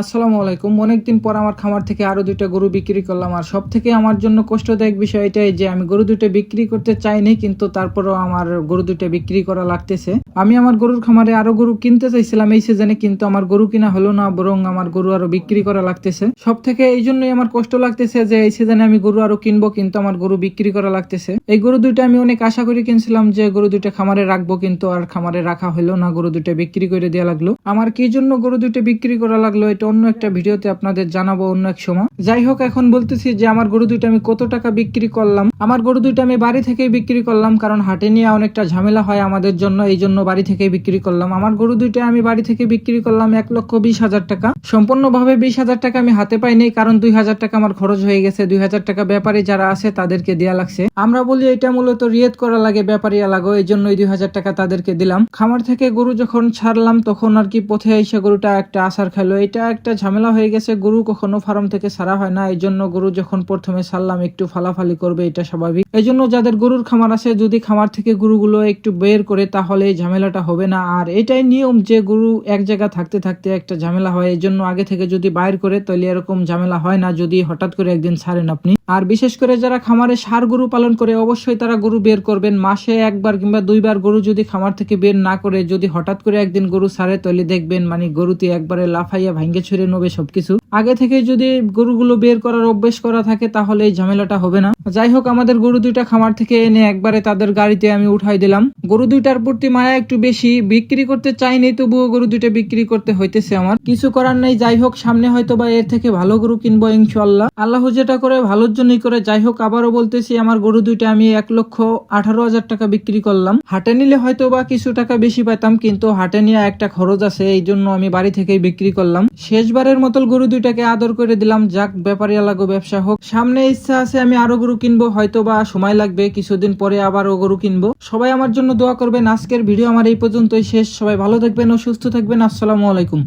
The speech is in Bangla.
আসসালামু আলাইকুম। অনেকদিন পর আমার খামার থেকে আরও দুইটা গরু বিক্রি করলাম, আর সব থেকে আমার জন্য কষ্টদায়ক বিষয় এটাই যে আমি গরু দুইটা বিক্রি করতে চাইনি, কিন্তু তারপরও আমার গরু দুইটা বিক্রি করা লাগতেছে। আমি আমার গরুর খামারে আরও গরু কিনতে চাইছিলাম এই সিজনে কিন্তু আমার গরু কিনা হলো না, বরং আমার গরু আরও বিক্রি করা লাগতেছে। সব থেকে এই জন্যই আমার কষ্ট লাগতেছে যে এই সিজনে আমি গরু আরও কিনবো, কিন্তু আমার গরু বিক্রি করা লাগতেছে। এই গরু দুইটা আমি অনেক আশা করে কিনছিলাম যে গরু দুইটা খামারে রাখব, কিন্তু আর খামারে রাখা হলো না, গরু দুইটা বিক্রি করে দেওয়া লাগল। আমার কি জন্য গরু দুইটা বিক্রি করা লাগল, এটা অন্য একটা ভিডিওতে আপনাদের জানাব অন্য এক সময়। যাই হোক এখন বলতেছি যে আমার গরু দুইটা আমি কত টাকা বিক্রি করলাম। আমার গরু দুইটা আমি বাড়ি থেকেই বিক্রি করলাম, কারণ হাটে নিয়ে অনেকটা ঝামেলা হয় আমাদের জন্য, এই জন্য বাড়ি থেকেই বিক্রি করলাম। আমার গরু দুইটা আমি বাড়ি থেকে বিক্রি করলাম এক লক্ষ বিশ হাজার টাকা। সম্পূর্ণভাবে বিশ হাজার টাকা আমি হাতে পাইনি, কারণ দুই হাজার টাকা আমার খরচ হয়ে গেছে। দুই হাজার টাকা ব্যাপারী যারা আছে, তাদেরকে দেয়া লাগছে। আমরা বলি এটা মূলত রিয়েত করা লাগে ব্যাপারিয়া লাগো এই জন্য দুই হাজার টাকা তাদেরকে দিলাম। খামার থেকে গরু যখন ছাড়লাম, তখন আর কি পথে এসে গরুটা একটা আসার খেলো এটা একটা ঝামেলা হয়ে গেছে। গরু কখনো ফার্ম থেকে ছাড়া হয় না। এই জন্য গরু যখন প্রথমে ছাড়লাম একটু ফালাফালি করবে, এটা স্বাভাবিক। এই জন্য যাদের গরুর খামার আছে, যদি খামার থেকে গরুগুলো একটু বের করে, তাহলে ঝামেলাটা হবে না। আর এটাই নিয়ম যে গরু এক জায়গা থাকতে থাকতে একটা ঝামেলা হয়। এই জন্য আগে থেকে যদি বাইর করে তাহলে এরকম ঝামেলা হয় না, যদি হঠাৎ করে একদিন ছাড়েন আপনি। আর বিশেষ করে যারা খামারে সার গরু পালন করে, অবশ্যই তারা গরু বের করবেন। মাসে একবার কিংবা দুইবার গরু যদি খামার থেকে বের না করে, যদি হঠাৎ করে একদিন গরু সারে তাহলে দেখবেন মানে গরুতে একবারে লাফাইয়া ভাঙ্গে ছুড়ে নেবে সবকিছু। আগে থেকে যদি গরুগুলো বের করার অভ্যেস করা থাকে, তাহলে এই ঝামেলাটা হবে না। যাই হোক, আমাদের গরু দুইটা খামার থেকে এনে একবারে তাদের গাড়িতে আমি উঠাই দিলাম। গরু দুইটার প্রতি মায়া একটু বেশি। বিক্রি করতে চাইনি, তবুও গরু দুইটা বিক্রি করতে হইতেছে আমার। কিছু করার নেই, যাই হোক, সামনে হয়তো বা এর থেকে ভালো গরু কিনবো ইনশাল্লাহ আল্লাহ যেটা করে, ভালোর জন্যই করে। যাই হোক, আবারও বলতেছি, আমার গরু দুইটা আমি এক লক্ষ আঠারো হাজার টাকা বিক্রি করলাম। হাটে নিলে হয়তো বা কিছু টাকা বেশি পাইতাম, কিন্তু হাটে নিয়ে একটা খরচ আছে, এই জন্য আমি বাড়ি থেকেই বিক্রি করলাম। শেষবারের মতো গরু দুইটাকে আদর করে দিলাম। যাক ব্যাপারিয়া লাগো ব্যবসা হোক। সামনে ইচ্ছা আছে আমি আরও গরু কিনবো হয়তো বা সময় লাগবে, কিছুদিন পরে আবারও গরু কিনবো। সবাই আমার জন্য দোয়া করবেন। আজকের ভিডিও আমার এই পর্যন্তই শেষ। সবাই ভালো থাকবেন ও সুস্থ থাকবেন। আসসালামু আলাইকুম।